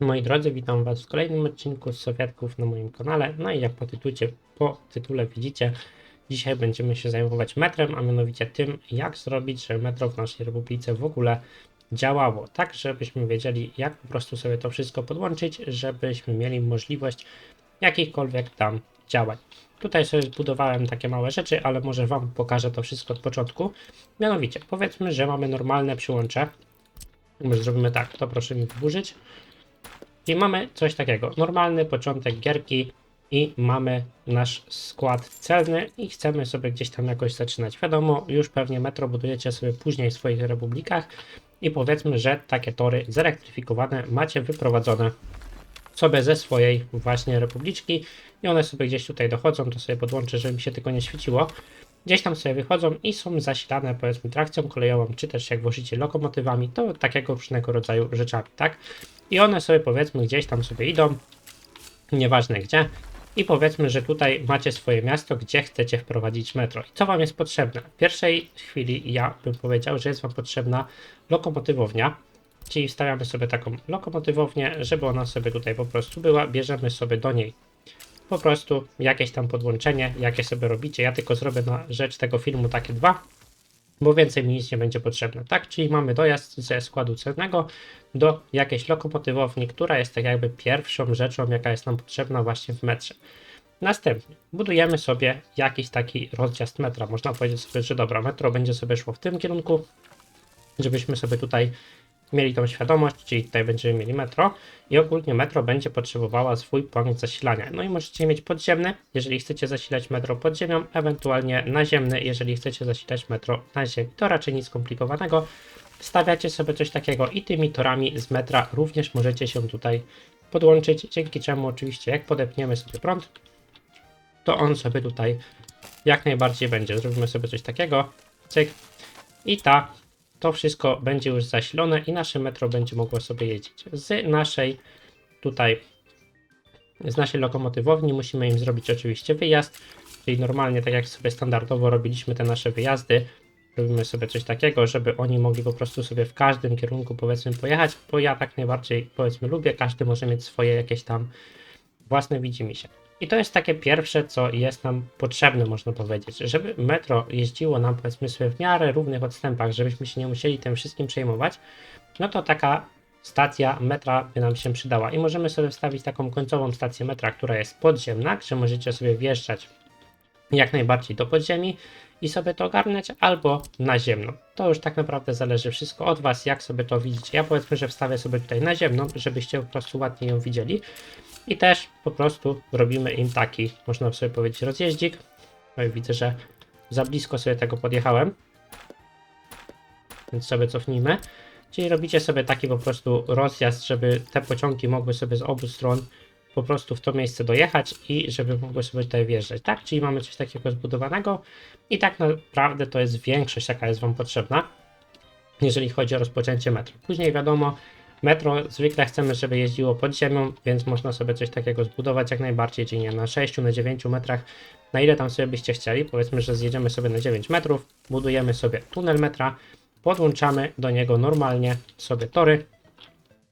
Moi drodzy, witam Was w kolejnym odcinku z Sowiatków na moim kanale. No i jak po tytule, po tytule widzicie, dzisiaj będziemy się zajmować metrem, a mianowicie tym, jak zrobić, żeby metro w naszej republice w ogóle działało. Tak, żebyśmy wiedzieli, jak po prostu sobie to wszystko podłączyć, żebyśmy mieli możliwość jakichkolwiek tam działań. Tutaj sobie zbudowałem takie małe rzeczy, ale może Wam pokażę to wszystko od początku. Mianowicie, powiedzmy, że mamy normalne przyłącze. Może zrobimy tak, to proszę mi wyburzyć. I mamy coś takiego, normalny początek gierki i mamy nasz skład celny i chcemy sobie gdzieś tam jakoś zaczynać. Wiadomo, już pewnie metro budujecie sobie później w swoich republikach i powiedzmy, że takie tory zelektryfikowane macie wyprowadzone sobie ze swojej właśnie republiczki i one sobie gdzieś tutaj dochodzą, to sobie podłączę, żeby mi się tylko nie świeciło. Gdzieś tam sobie wychodzą i są zasilane powiedzmy trakcją kolejową, czy też jak włożycie lokomotywami, to takiego różnego rodzaju rzeczami, tak? I one sobie powiedzmy gdzieś tam sobie idą, nieważne gdzie. I powiedzmy, że tutaj macie swoje miasto, gdzie chcecie wprowadzić metro. I co Wam jest potrzebne? W pierwszej chwili ja bym powiedział, że jest Wam potrzebna lokomotywownia, czyli wstawiamy sobie taką lokomotywownię, żeby ona sobie tutaj po prostu była, bierzemy sobie do niej po prostu jakieś tam podłączenie, jakie sobie robicie. Ja tylko zrobię na rzecz tego filmu takie dwa, bo więcej mi nic nie będzie potrzebne, tak? Czyli mamy dojazd ze składu celnego do jakiejś lokomotywowni, która jest tak jakby pierwszą rzeczą, jaka jest nam potrzebna właśnie w metrze. Następnie budujemy sobie jakiś taki rozjazd metra. Można powiedzieć sobie, że dobra, metro będzie sobie szło w tym kierunku, żebyśmy sobie tutaj mieli tą świadomość, czyli tutaj będziemy mieli metro i ogólnie metro będzie potrzebowała swój punkt zasilania. No i możecie mieć podziemny, jeżeli chcecie zasilać metro pod ziemią, ewentualnie naziemny, jeżeli chcecie zasilać metro na ziemi. To raczej nic skomplikowanego. Stawiacie sobie coś takiego i tymi torami z metra również możecie się tutaj podłączyć, dzięki czemu oczywiście jak podepniemy sobie prąd, to on sobie tutaj jak najbardziej będzie. Zrobimy sobie coś takiego, cyk i ta to wszystko będzie już zasilone i nasze metro będzie mogło sobie jeździć. Z naszej tutaj, z naszej lokomotywowni musimy im zrobić oczywiście wyjazd, czyli normalnie tak jak sobie standardowo robiliśmy te nasze wyjazdy, robimy sobie coś takiego, żeby oni mogli po prostu sobie w każdym kierunku powiedzmy pojechać, bo ja tak najbardziej powiedzmy lubię, każdy może mieć swoje jakieś tam własne widzimisię. I to jest takie pierwsze, co jest nam potrzebne, można powiedzieć, żeby metro jeździło nam powiedzmy sobie w miarę równych odstępach, żebyśmy się nie musieli tym wszystkim przejmować, no to taka stacja metra by nam się przydała. I możemy sobie wstawić taką końcową stację metra, która jest podziemna, gdzie możecie sobie wjeżdżać jak najbardziej do podziemi i sobie to ogarniać, albo naziemną. To już tak naprawdę zależy wszystko od Was, jak sobie to widzicie. Ja powiedzmy, że wstawię sobie tutaj naziemną, żebyście po prostu ładnie ją widzieli. I też po prostu robimy im taki, można sobie powiedzieć, rozjeździk. No i widzę, że za blisko sobie tego podjechałem. Więc sobie cofnijmy. Czyli robicie sobie taki po prostu rozjazd, żeby te pociągi mogły sobie z obu stron po prostu w to miejsce dojechać i żeby mogły sobie tutaj wjeżdżać. Tak, czyli mamy coś takiego zbudowanego i tak naprawdę to jest większość, jaka jest Wam potrzebna, jeżeli chodzi o rozpoczęcie metro. Później wiadomo, Metro zwykle chcemy, żeby jeździło pod ziemią, więc można sobie coś takiego zbudować jak najbardziej, czyli nie na 6, na 9 metrach, na ile tam sobie byście chcieli. Powiedzmy, że zjedziemy sobie na 9 metrów, budujemy sobie tunel metra, podłączamy do niego normalnie sobie tory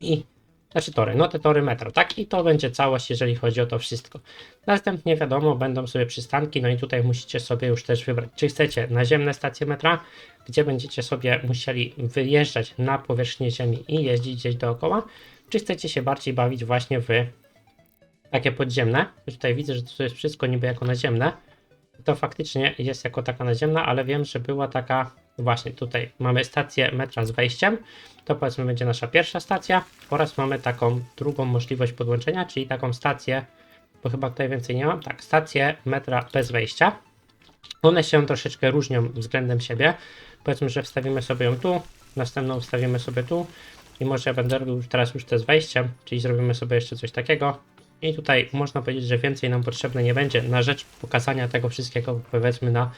i znaczy tory, no te tory metro, tak? I to będzie całość, jeżeli chodzi o to wszystko. Następnie wiadomo, będą sobie przystanki, no i tutaj musicie sobie już też wybrać, czy chcecie naziemne stacje metra, gdzie będziecie sobie musieli wyjeżdżać na powierzchnię ziemi i jeździć gdzieś dookoła, czy chcecie się bardziej bawić właśnie w takie podziemne. Tutaj widzę, że to jest wszystko niby jako naziemne. To faktycznie jest jako taka naziemna, ale wiem, że była taka właśnie tutaj mamy stację metra z wejściem. To powiedzmy będzie nasza pierwsza stacja oraz mamy taką drugą możliwość podłączenia, czyli taką stację, bo chyba tutaj więcej nie mam, tak, stację metra bez wejścia. One się troszeczkę różnią względem siebie. Powiedzmy, że wstawimy sobie ją tu, następną wstawimy sobie tu i może ja będę robił teraz już te z wejściem, czyli zrobimy sobie jeszcze coś takiego. I tutaj można powiedzieć, że więcej nam potrzebne nie będzie na rzecz pokazania tego wszystkiego, powiedzmy na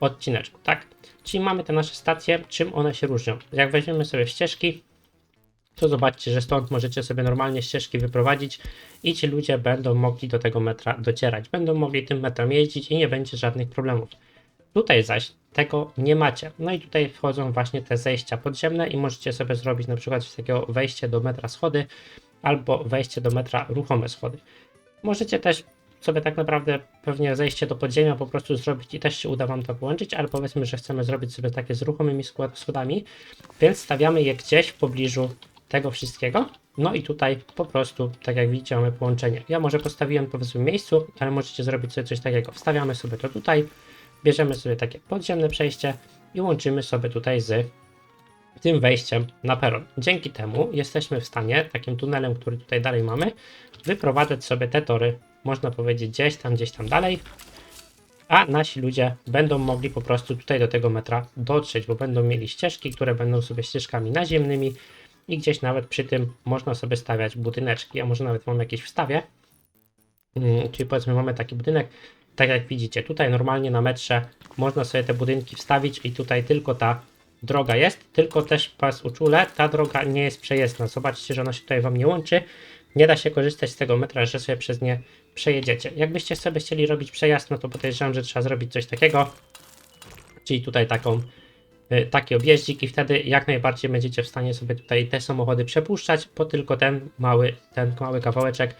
odcineczku, tak? Czyli mamy te nasze stacje, czym one się różnią. Jak weźmiemy sobie ścieżki, to zobaczcie, że stąd możecie sobie normalnie ścieżki wyprowadzić i ci ludzie będą mogli do tego metra docierać. Będą mogli tym metrem jeździć i nie będzie żadnych problemów. Tutaj zaś tego nie macie. No i tutaj wchodzą właśnie te zejścia podziemne i możecie sobie zrobić na przykład takiego wejście do metra schody albo wejście do metra ruchome schody. Możecie też sobie tak naprawdę pewnie zejście do podziemia po prostu zrobić i też się uda Wam to połączyć, ale powiedzmy, że chcemy zrobić sobie takie z ruchomymi schodami, więc stawiamy je gdzieś w pobliżu tego wszystkiego. No i tutaj po prostu, tak jak widzicie, mamy połączenie. Ja może postawiłem to w złym miejscu, ale możecie zrobić sobie coś takiego. Wstawiamy sobie to tutaj, bierzemy sobie takie podziemne przejście i łączymy sobie tutaj z tym wejściem na peron. Dzięki temu jesteśmy w stanie, takim tunelem, który tutaj dalej mamy, wyprowadzać sobie te tory, można powiedzieć, gdzieś tam, gdzieś tam dalej, a nasi ludzie będą mogli po prostu tutaj do tego metra dotrzeć, bo będą mieli ścieżki, które będą sobie ścieżkami naziemnymi i gdzieś nawet przy tym można sobie stawiać budyneczki, a może nawet mam jakieś wstawie, Mm, czyli powiedzmy mamy taki budynek, tak jak widzicie, tutaj normalnie na metrze można sobie te budynki wstawić i tutaj tylko ta droga jest, tylko też pas uczule, ta droga nie jest przejezdna. Zobaczcie, że ona się tutaj Wam nie łączy. Nie da się korzystać z tego metra, że sobie przez nie przejedziecie. Jakbyście sobie chcieli robić przejazd, no to podejrzewam, że trzeba zrobić coś takiego, czyli tutaj taką, y, taki objeździk i wtedy jak najbardziej będziecie w stanie sobie tutaj te samochody przepuszczać, bo tylko ten mały, ten mały kawałeczek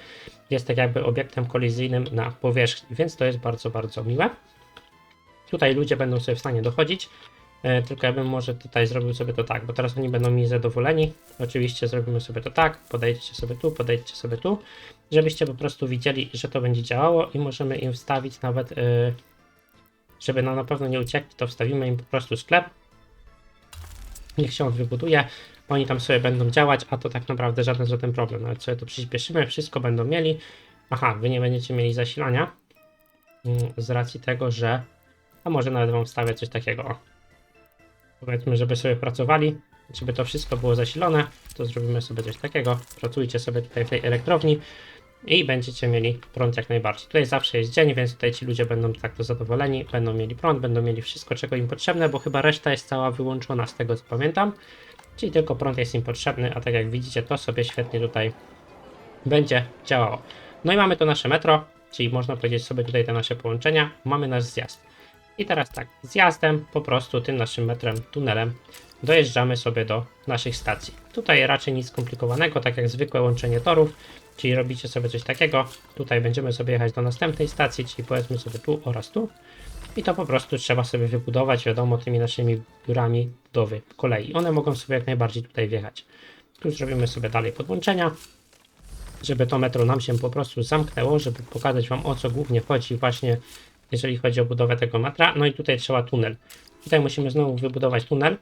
jest tak jakby obiektem kolizyjnym na powierzchni, więc to jest bardzo, bardzo miłe. Tutaj ludzie będą sobie w stanie dochodzić, tylko ja bym może tutaj zrobił sobie to tak, bo teraz oni będą mi zadowoleni. Oczywiście zrobimy sobie to tak, podejdźcie sobie tu, podejdźcie sobie tu, żebyście po prostu widzieli, że to będzie działało i możemy im wstawić nawet, e, żeby na pewno nie uciekli, to wstawimy im po prostu sklep. Niech się on wybuduje, oni tam sobie będą działać, a to tak naprawdę żaden żaden problem. Nawet sobie to przyspieszymy, wszystko będą mieli. Aha, wy nie będziecie mieli zasilania mm, z racji tego, że a może nawet wam wstawię coś takiego. Powiedzmy, żeby sobie pracowali, żeby to wszystko było zasilone, to zrobimy sobie coś takiego. Pracujcie sobie tutaj w tej elektrowni i będziecie mieli prąd jak najbardziej. Tutaj zawsze jest dzień, więc tutaj ci ludzie będą tak to zadowoleni, będą mieli prąd, będą mieli wszystko, czego im potrzebne, bo chyba reszta jest cała wyłączona z tego, co pamiętam. Czyli tylko prąd jest im potrzebny, a tak jak widzicie, to sobie świetnie tutaj będzie działało. No i mamy to nasze metro, czyli można powiedzieć sobie tutaj te nasze połączenia. Mamy nasz zjazd. I teraz tak, zjazdem po prostu tym naszym metrem, tunelem dojeżdżamy sobie do naszych stacji. Tutaj raczej nic skomplikowanego, tak jak zwykłe łączenie torów, czyli robicie sobie coś takiego. Tutaj będziemy sobie jechać do następnej stacji, czyli powiedzmy sobie tu oraz tu. I to po prostu trzeba sobie wybudować, wiadomo, tymi naszymi biurami budowy kolei. One mogą sobie jak najbardziej tutaj wjechać. Tu zrobimy sobie dalej podłączenia, żeby to metro nam się po prostu zamknęło, żeby pokazać Wam o co głównie chodzi właśnie, jeżeli chodzi o budowę tego metra. No i tutaj trzeba tunel. Tutaj musimy znowu wybudować tunel.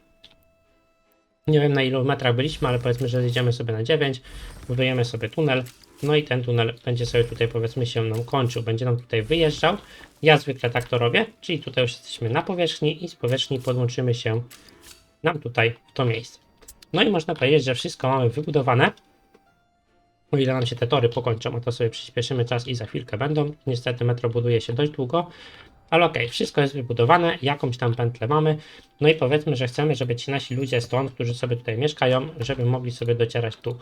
Nie wiem na ilu metrach byliśmy, ale powiedzmy, że zjedziemy sobie na 9, budujemy sobie tunel, no i ten tunel będzie sobie tutaj powiedzmy się nam kończył, będzie nam tutaj wyjeżdżał. Ja zwykle tak to robię, czyli tutaj już jesteśmy na powierzchni i z powierzchni podłączymy się nam tutaj w to miejsce. No i można powiedzieć, że wszystko mamy wybudowane. O ile nam się te tory pokończą, a to sobie przyspieszymy czas i za chwilkę będą. Niestety metro buduje się dość długo, ale okej, wszystko jest wybudowane, jakąś tam pętlę mamy. No i powiedzmy, że chcemy, żeby ci nasi ludzie stąd, którzy sobie tutaj mieszkają, żeby mogli sobie docierać tu,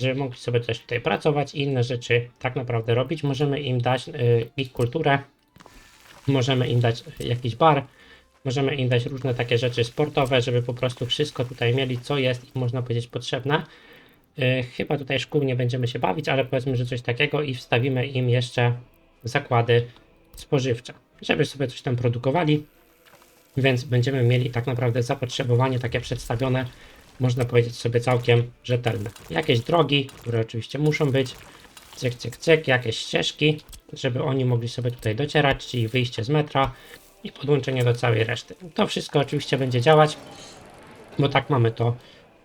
żeby mogli sobie też tutaj pracować i inne rzeczy tak naprawdę robić. Możemy im dać y, ich kulturę, możemy im dać jakiś bar, możemy im dać różne takie rzeczy sportowe, żeby po prostu wszystko tutaj mieli, co jest im można powiedzieć potrzebne. Y, Chyba tutaj szkół nie będziemy się bawić, ale powiedzmy, że coś takiego i wstawimy im jeszcze zakłady spożywcze, żeby sobie coś tam produkowali, więc będziemy mieli tak naprawdę zapotrzebowanie takie przedstawione, można powiedzieć sobie całkiem rzetelne. Jakieś drogi, które oczywiście muszą być, cyk, cyk, cyk, jakieś ścieżki, żeby oni mogli sobie tutaj docierać, czyli wyjście z metra i podłączenie do całej reszty. To wszystko oczywiście będzie działać, bo tak mamy to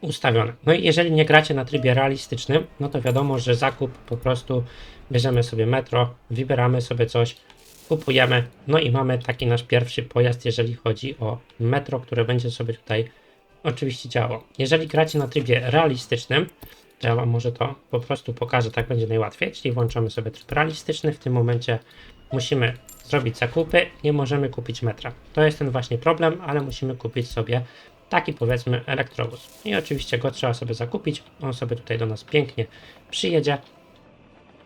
ustawione. No i jeżeli nie gracie na trybie realistycznym, no to wiadomo, że zakup po prostu bierzemy sobie metro, wybieramy sobie coś, kupujemy, no i mamy taki nasz pierwszy pojazd, jeżeli chodzi o metro, które będzie sobie tutaj oczywiście działało. Jeżeli gracie na trybie realistycznym, to ja Wam może to po prostu pokażę, tak będzie najłatwiej, czyli włączamy sobie tryb realistyczny, w tym momencie musimy zrobić zakupy, nie możemy kupić metra. To jest ten właśnie problem, ale musimy kupić sobie taki powiedzmy elektrobus. I oczywiście go trzeba sobie zakupić, on sobie tutaj do nas pięknie przyjedzie,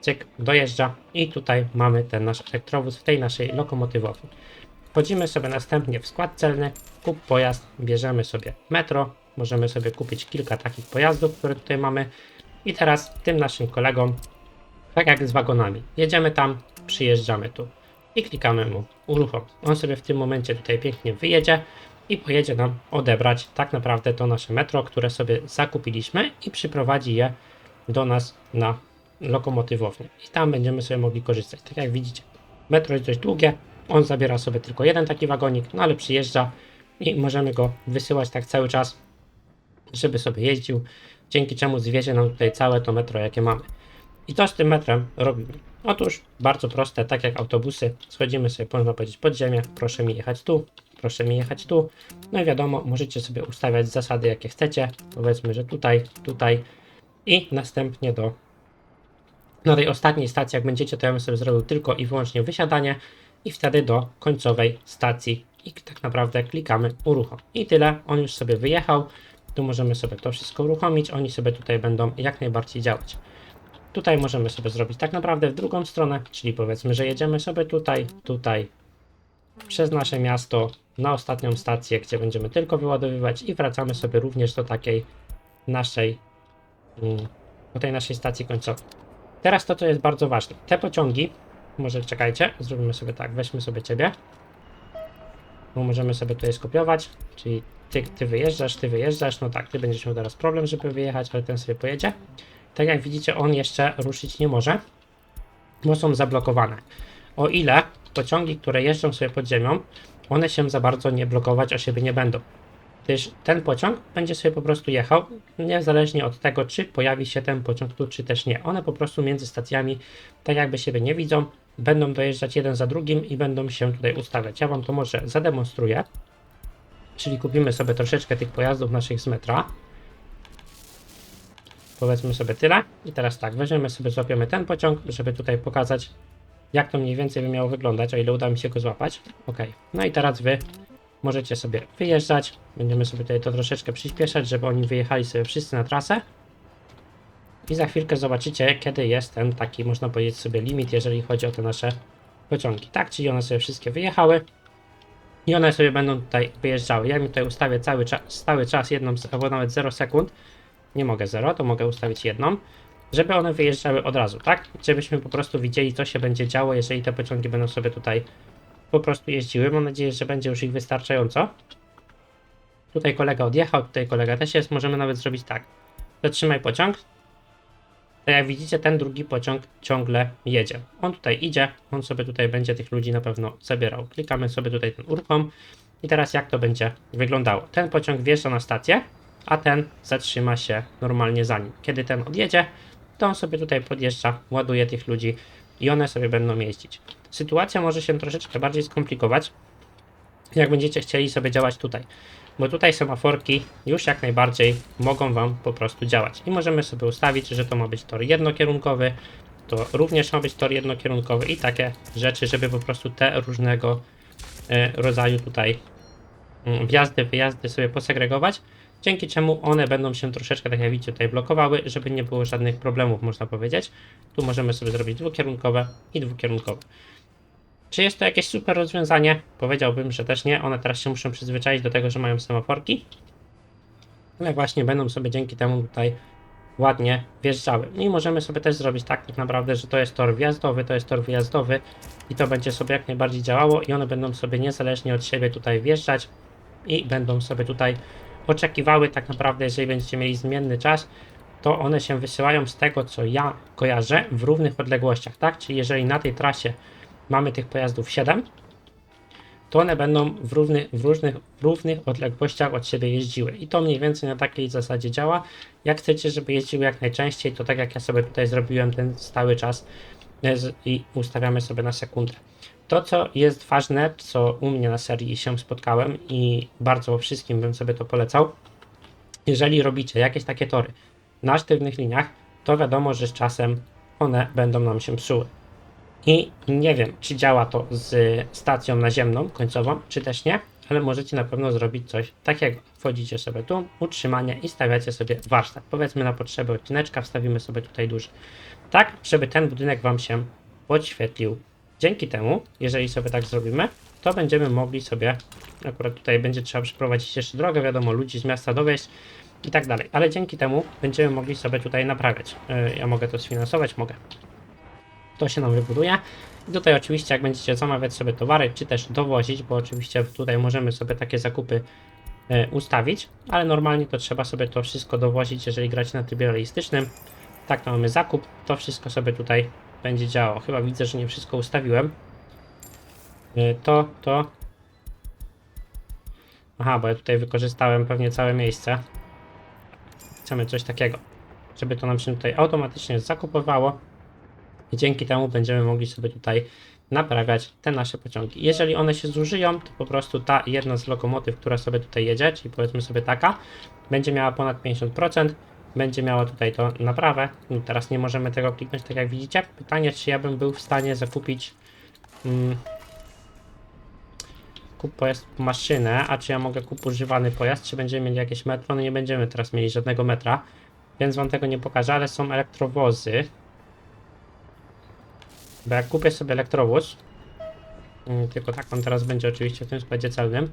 cyk, dojeżdża. I tutaj mamy ten nasz elektrowóz w tej naszej lokomotywowni. Wchodzimy sobie następnie w skład celny, kup pojazd, bierzemy sobie metro, możemy sobie kupić kilka takich pojazdów, które tutaj mamy. I teraz tym naszym kolegom, tak jak z wagonami, jedziemy tam, przyjeżdżamy tu. I klikamy mu uruchom. On sobie w tym momencie tutaj pięknie wyjedzie i pojedzie nam odebrać tak naprawdę to nasze metro, które sobie zakupiliśmy i przyprowadzi je do nas na lokomotywownię. I tam będziemy sobie mogli korzystać. Tak jak widzicie, metro jest dość długie, on zabiera sobie tylko jeden taki wagonik, no ale przyjeżdża i możemy go wysyłać tak cały czas, żeby sobie jeździł, dzięki czemu zwiezie nam tutaj całe to metro, jakie mamy. I co z tym metrem robimy? Otóż bardzo proste, tak jak autobusy, schodzimy sobie, można powiedzieć, pod ziemię, proszę mi jechać tu, proszę mi jechać tu. No i wiadomo, możecie sobie ustawiać zasady, jakie chcecie. Powiedzmy, że tutaj, tutaj i następnie do na tej ostatniej stacji, jak będziecie, to ja bym sobie zrobił tylko i wyłącznie wysiadanie i wtedy do końcowej stacji i tak naprawdę klikamy uruchom. I tyle, on już sobie wyjechał. Tu możemy sobie to wszystko uruchomić, oni sobie tutaj będą jak najbardziej działać. Tutaj możemy sobie zrobić tak naprawdę w drugą stronę, czyli powiedzmy, że jedziemy sobie tutaj, tutaj, przez nasze miasto na ostatnią stację, gdzie będziemy tylko wyładowywać i wracamy sobie również do takiej naszej, mm, do tej naszej stacji końcowej. Teraz to, co jest bardzo ważne. Te pociągi, może czekajcie, zrobimy sobie tak, weźmy sobie ciebie, bo możemy sobie tutaj skopiować, czyli ty, ty wyjeżdżasz, ty wyjeżdżasz, no tak, ty będziesz miał teraz problem, żeby wyjechać, ale ten sobie pojedzie. Tak jak widzicie, on jeszcze ruszyć nie może, bo są zablokowane. O ile pociągi, które jeżdżą sobie pod ziemią, one się za bardzo nie blokować o siebie nie będą. Gdyż ten pociąg będzie sobie po prostu jechał, niezależnie od tego, czy pojawi się ten pociąg tu, czy też nie. One po prostu między stacjami, tak jakby siebie nie widzą, będą dojeżdżać jeden za drugim i będą się tutaj ustawiać. Ja Wam to może zademonstruję. Czyli kupimy sobie troszeczkę tych pojazdów naszych z metra. Powiedzmy sobie tyle. I teraz tak, weźmiemy sobie, złapiemy ten pociąg, żeby tutaj pokazać, jak to mniej więcej by miało wyglądać, o ile uda mi się go złapać. Ok, no i teraz Wy możecie sobie wyjeżdżać. Będziemy sobie tutaj to troszeczkę przyspieszać, żeby oni wyjechali sobie wszyscy na trasę. I za chwilkę zobaczycie, kiedy jest ten taki, można powiedzieć sobie, limit, jeżeli chodzi o te nasze pociągi. Tak, czyli one sobie wszystkie wyjechały. I one sobie będą tutaj wyjeżdżały. Ja mi tutaj ustawię cały czas, stały czas, jedną, albo nawet 0 sekund. Nie mogę 0, to mogę ustawić jedną. Żeby one wyjeżdżały od razu, tak? Żebyśmy po prostu widzieli, co się będzie działo, jeżeli te pociągi będą sobie tutaj po prostu jeździły. Mam nadzieję, że będzie już ich wystarczająco. Tutaj kolega odjechał, tutaj kolega też jest. Możemy nawet zrobić tak. Zatrzymaj pociąg. Tak jak widzicie, ten drugi pociąg ciągle jedzie. On tutaj idzie, on sobie tutaj będzie tych ludzi na pewno zabierał. Klikamy sobie tutaj ten uruchom. I teraz jak to będzie wyglądało? Ten pociąg wjeżdża na stację, a ten zatrzyma się normalnie za nim. Kiedy ten odjedzie, to on sobie tutaj podjeżdża, ładuje tych ludzi i one sobie będą jeździć. Sytuacja może się troszeczkę bardziej skomplikować, jak będziecie chcieli sobie działać tutaj. Bo tutaj semaforki już jak najbardziej mogą Wam po prostu działać. I możemy sobie ustawić, że to ma być tor jednokierunkowy, to również ma być tor jednokierunkowy i takie rzeczy, żeby po prostu te różnego e, rodzaju tutaj mm, wjazdy, wyjazdy sobie posegregować, dzięki czemu one będą się troszeczkę, tak jak widzicie, tutaj blokowały, żeby nie było żadnych problemów, można powiedzieć. Tu możemy sobie zrobić dwukierunkowe i dwukierunkowe. Czy jest to jakieś super rozwiązanie? Powiedziałbym, że też nie. One teraz się muszą przyzwyczaić do tego, że mają semaforki. Ale właśnie będą sobie dzięki temu tutaj ładnie wjeżdżały. I możemy sobie też zrobić tak, tak naprawdę, że to jest tor wjazdowy, to jest tor wyjazdowy i to będzie sobie jak najbardziej działało i one będą sobie niezależnie od siebie tutaj wjeżdżać i będą sobie tutaj oczekiwały tak naprawdę, jeżeli będziecie mieli zmienny czas, to one się wysyłają z tego, co ja kojarzę, w równych odległościach, tak? Czyli jeżeli na tej trasie mamy tych pojazdów 7, to one będą w, równy, w, różnych, w równych odległościach od siebie jeździły. I to mniej więcej na takiej zasadzie działa. Jak chcecie, żeby jeździły jak najczęściej, to tak jak ja sobie tutaj zrobiłem ten stały czas e, i ustawiamy sobie na sekundę. To, co jest ważne, co u mnie na serii się spotkałem i bardzo wszystkim bym sobie to polecał, jeżeli robicie jakieś takie tory na sztywnych liniach, to wiadomo, że z czasem one będą nam się psuły. I nie wiem, czy działa to z stacją naziemną, końcową, czy też nie, ale możecie na pewno zrobić coś takiego. Wchodzicie sobie tu, utrzymanie i stawiacie sobie warsztat. Powiedzmy na potrzeby odcineczka wstawimy sobie tutaj duży. Tak, żeby ten budynek Wam się podświetlił. Dzięki temu, jeżeli sobie tak zrobimy, to będziemy mogli sobie, akurat tutaj będzie trzeba przeprowadzić jeszcze drogę, wiadomo, ludzi z miasta dowieść, i tak dalej. Ale dzięki temu będziemy mogli sobie tutaj naprawiać. Yy, ja mogę to sfinansować, mogę. To się nam wybuduje. I tutaj oczywiście jak będziecie zamawiać sobie towary, czy też dowozić, bo oczywiście tutaj możemy sobie takie zakupy e, ustawić, ale normalnie to trzeba sobie to wszystko dowozić, jeżeli gracie na trybie realistycznym. Tak, to mamy zakup, to wszystko sobie tutaj będzie działało. Chyba widzę, że nie wszystko ustawiłem. E, To, to. Aha, bo ja tutaj wykorzystałem pewnie całe miejsce. Chcemy coś takiego, żeby to nam się tutaj automatycznie zakupowało i dzięki temu będziemy mogli sobie tutaj naprawiać te nasze pociągi. Jeżeli one się zużyją, to po prostu ta jedna z lokomotyw, która sobie tutaj jedzie, czyli powiedzmy sobie taka, będzie miała ponad 50%, będzie miała tutaj to naprawę. No teraz nie możemy tego kliknąć, tak jak widzicie. Pytanie, czy ja bym był w stanie zakupić mm, kup pojazd maszynę, a czy ja mogę kup używany pojazd, czy będziemy mieli jakieś metro? No nie będziemy teraz mieli żadnego metra, więc wam tego nie pokażę, ale są elektrowozy. Bo jak kupię sobie elektrowóz, mm, tylko tak on teraz będzie oczywiście w tym składzie celnym,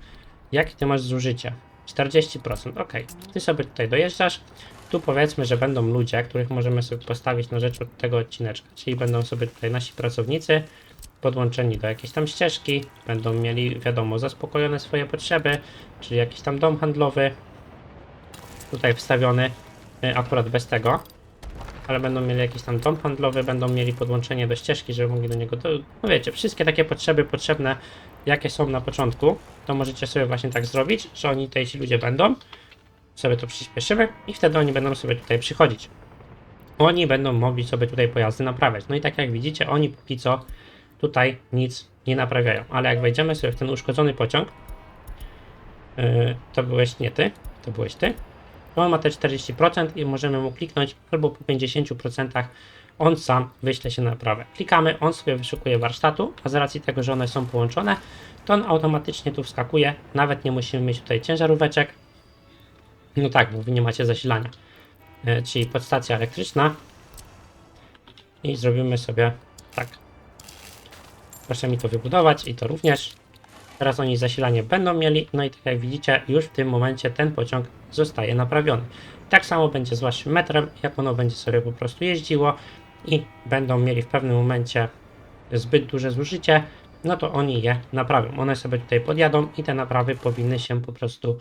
jakie ty masz zużycie? 40%, ok. Ty sobie tutaj dojeżdżasz, tu powiedzmy, że będą ludzie, których możemy sobie postawić na rzecz od tego odcineczka, czyli będą sobie tutaj nasi pracownicy podłączeni do jakiejś tam ścieżki, będą mieli, wiadomo, zaspokojone swoje potrzeby, czyli jakiś tam dom handlowy, tutaj wstawiony, y, akurat bez tego, ale będą mieli jakiś tam dom handlowy, będą mieli podłączenie do ścieżki, żeby mogli do niego, no wiecie, wszystkie takie potrzeby potrzebne, jakie są na początku, to możecie sobie właśnie tak zrobić, że oni ci ludzie będą, sobie to przyspieszymy i wtedy oni będą sobie tutaj przychodzić. Oni będą mogli sobie tutaj pojazdy naprawiać. No i tak jak widzicie, oni póki co tutaj nic nie naprawiają, ale jak wejdziemy sobie w ten uszkodzony pociąg, yy, to byłeś nie ty, to byłeś ty, on ma te 40% i możemy mu kliknąć albo po 50% on sam wyśle się na naprawę. Klikamy, on sobie wyszukuje warsztatu, a z racji tego, że one są połączone, to on automatycznie tu wskakuje, nawet nie musimy mieć tutaj ciężaróweczek. No tak, bo wy nie macie zasilania. E, czyli podstacja elektryczna i zrobimy sobie tak. Proszę mi to wybudować i to również. Teraz oni zasilanie będą mieli, no i tak jak widzicie, już w tym momencie ten pociąg zostaje naprawiony. Tak samo będzie z waszym metrem, jak ono będzie sobie po prostu jeździło i będą mieli w pewnym momencie zbyt duże zużycie, no to oni je naprawią. One sobie tutaj podjadą i te naprawy powinny się po prostu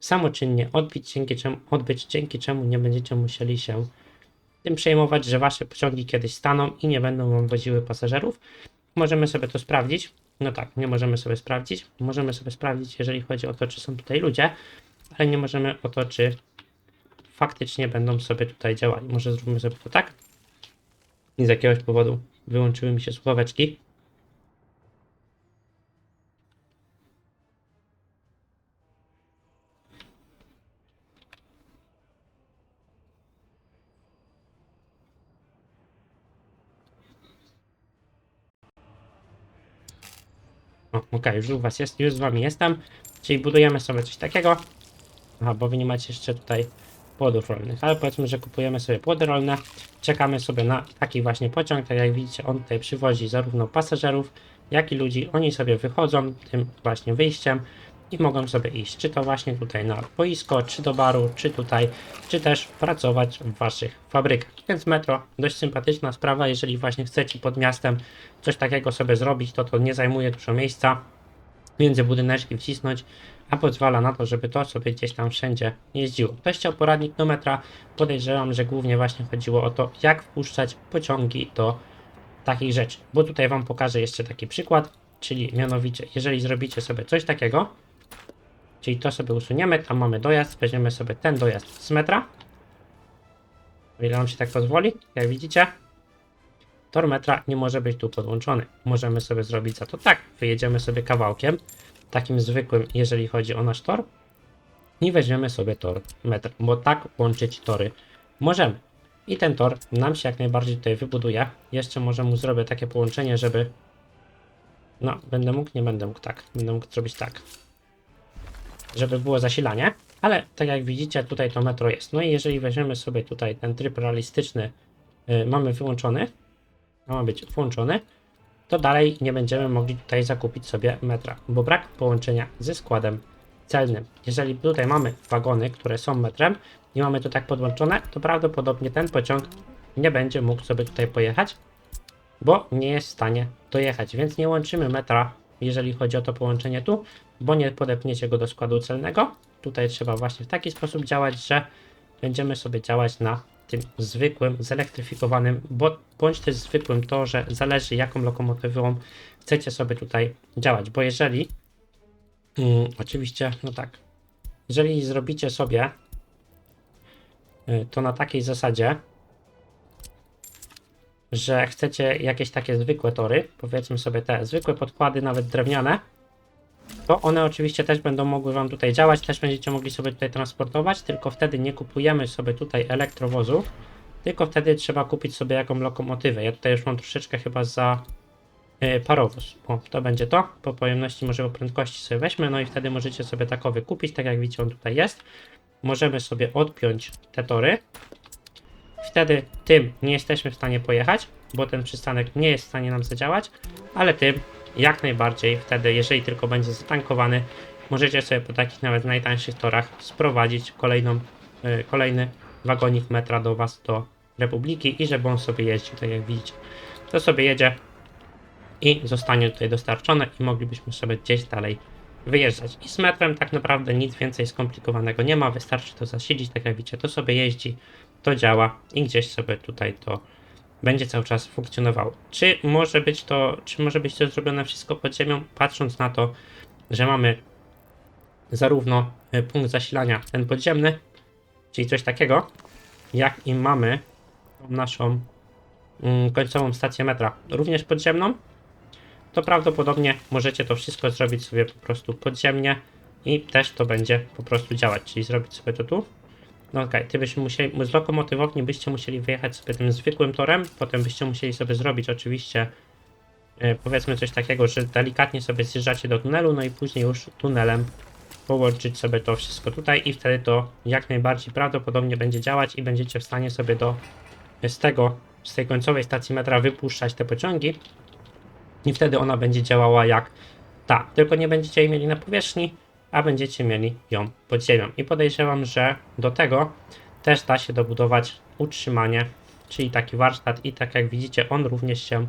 samoczynnie odbić, dzięki czemu, odbyć, dzięki czemu nie będziecie musieli się tym przejmować, że wasze pociągi kiedyś staną i nie będą wam woziły pasażerów. Możemy sobie to sprawdzić. No tak, nie możemy sobie sprawdzić. Możemy sobie sprawdzić, jeżeli chodzi o to, czy są tutaj ludzie, ale nie możemy o to, czy faktycznie będą sobie tutaj działali. Może zróbmy sobie to tak. I z jakiegoś powodu wyłączyły mi się słuchaweczki. O, okej, już u was jest, już z wami jestem. Czyli budujemy sobie coś takiego. Aha, bo wy nie macie jeszcze tutaj płodów rolnych, ale powiedzmy, że kupujemy sobie płody rolne, czekamy sobie na taki właśnie pociąg, tak jak widzicie, on tutaj przywozi zarówno pasażerów, jak i ludzi, oni sobie wychodzą tym właśnie wyjściem i mogą sobie iść, czy to właśnie tutaj na boisko, czy do baru, czy tutaj, czy też pracować w waszych fabrykach. Więc metro, dość sympatyczna sprawa, jeżeli właśnie chcecie pod miastem coś takiego sobie zrobić, to to nie zajmuje dużo miejsca, między budyneczki wcisnąć, a pozwala na to, żeby to sobie gdzieś tam wszędzie jeździło. Ktoś chciał poradnik do metra, podejrzewam, że głównie właśnie chodziło o to, jak wpuszczać pociągi do takich rzeczy. Bo tutaj Wam pokażę jeszcze taki przykład, czyli mianowicie, jeżeli zrobicie sobie coś takiego, czyli to sobie usuniemy, tam mamy dojazd, weźmiemy sobie ten dojazd z metra, o ile nam się tak pozwoli, jak widzicie, tor metra nie może być tu podłączony. Możemy sobie zrobić za to tak, wyjedziemy sobie kawałkiem, takim zwykłym, jeżeli chodzi o nasz tor, i weźmiemy sobie tor metr, bo tak łączyć tory możemy. I ten tor nam się jak najbardziej tutaj wybuduje. Jeszcze może mu zrobię takie połączenie, żeby. No, będę mógł, nie będę mógł tak. Będę mógł zrobić tak. Żeby było zasilanie. Ale tak jak widzicie, tutaj to metro jest. No i jeżeli weźmiemy sobie tutaj ten tryb realistyczny, yy, mamy wyłączony, ma być włączony, to dalej nie będziemy mogli tutaj zakupić sobie metra, bo brak połączenia ze składem celnym. Jeżeli tutaj mamy wagony, które są metrem i mamy to tak podłączone, to prawdopodobnie ten pociąg nie będzie mógł sobie tutaj pojechać, bo nie jest w stanie dojechać, więc nie łączymy metra, jeżeli chodzi o to połączenie tu, bo nie podepniecie go do składu celnego. Tutaj trzeba właśnie w taki sposób działać, że będziemy sobie działać na tym zwykłym, zelektryfikowanym, bo bądź też zwykłym to, że zależy jaką lokomotywą chcecie sobie tutaj działać, bo jeżeli mm, oczywiście, no tak, jeżeli zrobicie sobie y, to na takiej zasadzie, że chcecie jakieś takie zwykłe tory, powiedzmy sobie te zwykłe podkłady, nawet drewniane, to one oczywiście też będą mogły Wam tutaj działać, też będziecie mogli sobie tutaj transportować, tylko wtedy nie kupujemy sobie tutaj elektrowozów, tylko wtedy trzeba kupić sobie jaką lokomotywę. Ja tutaj już mam troszeczkę chyba za yy, parowóz. O, to będzie to. Po pojemności może po prędkości sobie weźmy, no i wtedy możecie sobie takowy kupić, tak jak widzicie on tutaj jest. Możemy sobie odpiąć te tory. Wtedy tym nie jesteśmy w stanie pojechać, bo ten przystanek nie jest w stanie nam zadziałać, ale tym jak najbardziej wtedy, jeżeli tylko będzie zatankowany, możecie sobie po takich nawet najtańszych torach sprowadzić kolejną, y, kolejny wagonik metra do Was, do Republiki i żeby on sobie jeździł, tak jak widzicie. To sobie jedzie i zostanie tutaj dostarczone i moglibyśmy sobie gdzieś dalej wyjeżdżać. I z metrem tak naprawdę nic więcej skomplikowanego nie ma, wystarczy to zasiedzieć, tak jak widzicie, to sobie jeździ, to działa i gdzieś sobie tutaj to będzie cały czas funkcjonowało. Czy może być to, czy może być to zrobione wszystko pod ziemią, patrząc na to, że mamy zarówno e, punkt zasilania ten podziemny, czyli coś takiego, jak i mamy naszą mm, końcową stację metra również podziemną, to prawdopodobnie możecie to wszystko zrobić sobie po prostu podziemnie i też to będzie po prostu działać, czyli zrobić sobie to tu, no okej, ty byśmy musieli, z lokomotywowni byście musieli wyjechać sobie tym zwykłym torem, potem byście musieli sobie zrobić oczywiście e, powiedzmy coś takiego, że delikatnie sobie zjeżdżacie do tunelu, no i później już tunelem połączyć sobie to wszystko tutaj i wtedy to jak najbardziej prawdopodobnie będzie działać i będziecie w stanie sobie do z tego, z tej końcowej stacji metra wypuszczać te pociągi i wtedy ona będzie działała jak ta, tylko nie będziecie jej mieli na powierzchni, a będziecie mieli ją pod ziemią. I podejrzewam, że do tego też da się dobudować utrzymanie, czyli taki warsztat i tak jak widzicie, on również się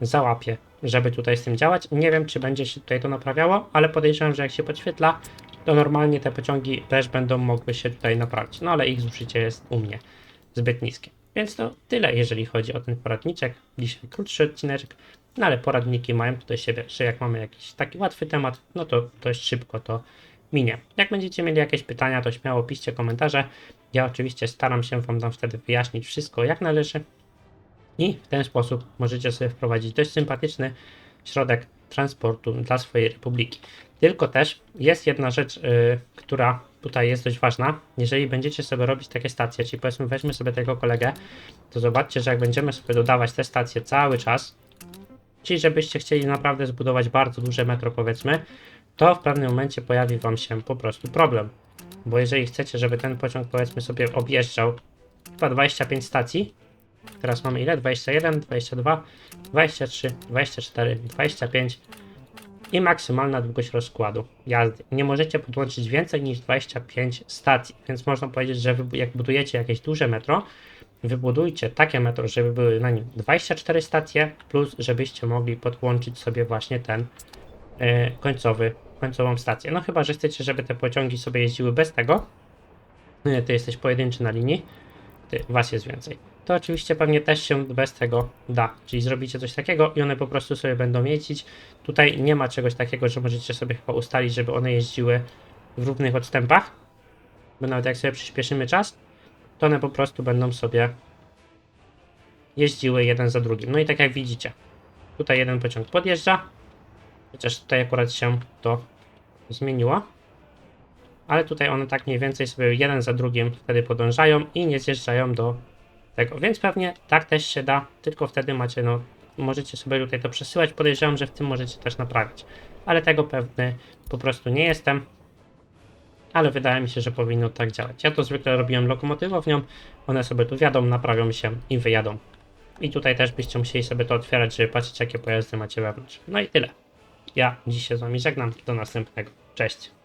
załapie, żeby tutaj z tym działać. Nie wiem, czy będzie się tutaj to naprawiało, ale podejrzewam, że jak się podświetla, to normalnie te pociągi też będą mogły się tutaj naprawić. No ale ich zużycie jest u mnie zbyt niskie. Więc to tyle, jeżeli chodzi o ten poradniczek. Dzisiaj krótszy odcineczek, no ale poradniki mają do siebie, że jak mamy jakiś taki łatwy temat, no to dość szybko to minie. Jak będziecie mieli jakieś pytania, to śmiało piszcie komentarze. Ja oczywiście staram się Wam tam wtedy wyjaśnić wszystko jak należy. I w ten sposób możecie sobie wprowadzić dość sympatyczny środek transportu dla swojej republiki. Tylko też jest jedna rzecz, yy, która tutaj jest dość ważna. Jeżeli będziecie sobie robić takie stacje, czyli powiedzmy weźmy sobie tego kolegę, to zobaczcie, że jak będziemy sobie dodawać te stacje cały czas, czyli żebyście chcieli naprawdę zbudować bardzo duże metro powiedzmy, to w pewnym momencie pojawi Wam się po prostu problem. Bo jeżeli chcecie, żeby ten pociąg powiedzmy sobie objeżdżał chyba 25 stacji, teraz mamy ile? 21, 22, 23, 24, 25 i maksymalna długość rozkładu jazdy. Nie możecie podłączyć więcej niż 25 stacji, więc można powiedzieć, że jak budujecie jakieś duże metro, wybudujcie takie metro, żeby były na nim 24 stacje, plus żebyście mogli podłączyć sobie właśnie ten yy, końcowy końcową stację. No chyba, że chcecie, żeby te pociągi sobie jeździły bez tego. Nie, ty jesteś pojedynczy na linii, ty, was jest więcej. To oczywiście pewnie też się bez tego da, czyli zrobicie coś takiego i one po prostu sobie będą jeździć. Tutaj nie ma czegoś takiego, że możecie sobie chyba ustalić, żeby one jeździły w równych odstępach, bo nawet jak sobie przyspieszymy czas, to one po prostu będą sobie jeździły jeden za drugim. No i tak jak widzicie, tutaj jeden pociąg podjeżdża, Chociaż tutaj akurat się to zmieniło. Ale tutaj one tak mniej więcej sobie jeden za drugim wtedy podążają i nie zjeżdżają do tego. Więc pewnie tak też się da, tylko wtedy macie, no, możecie sobie tutaj to przesyłać. Podejrzewam, że w tym możecie też naprawić. Ale tego pewny po prostu nie jestem. Ale wydaje mi się, że powinno tak działać. Ja to zwykle robiłem lokomotywownią. One sobie tu wjadą, naprawią się i wyjadą. I tutaj też byście musieli sobie to otwierać, żeby patrzeć jakie pojazdy macie wewnątrz. No i tyle. Ja dziś się z Wami żegnam. Do następnego. Cześć.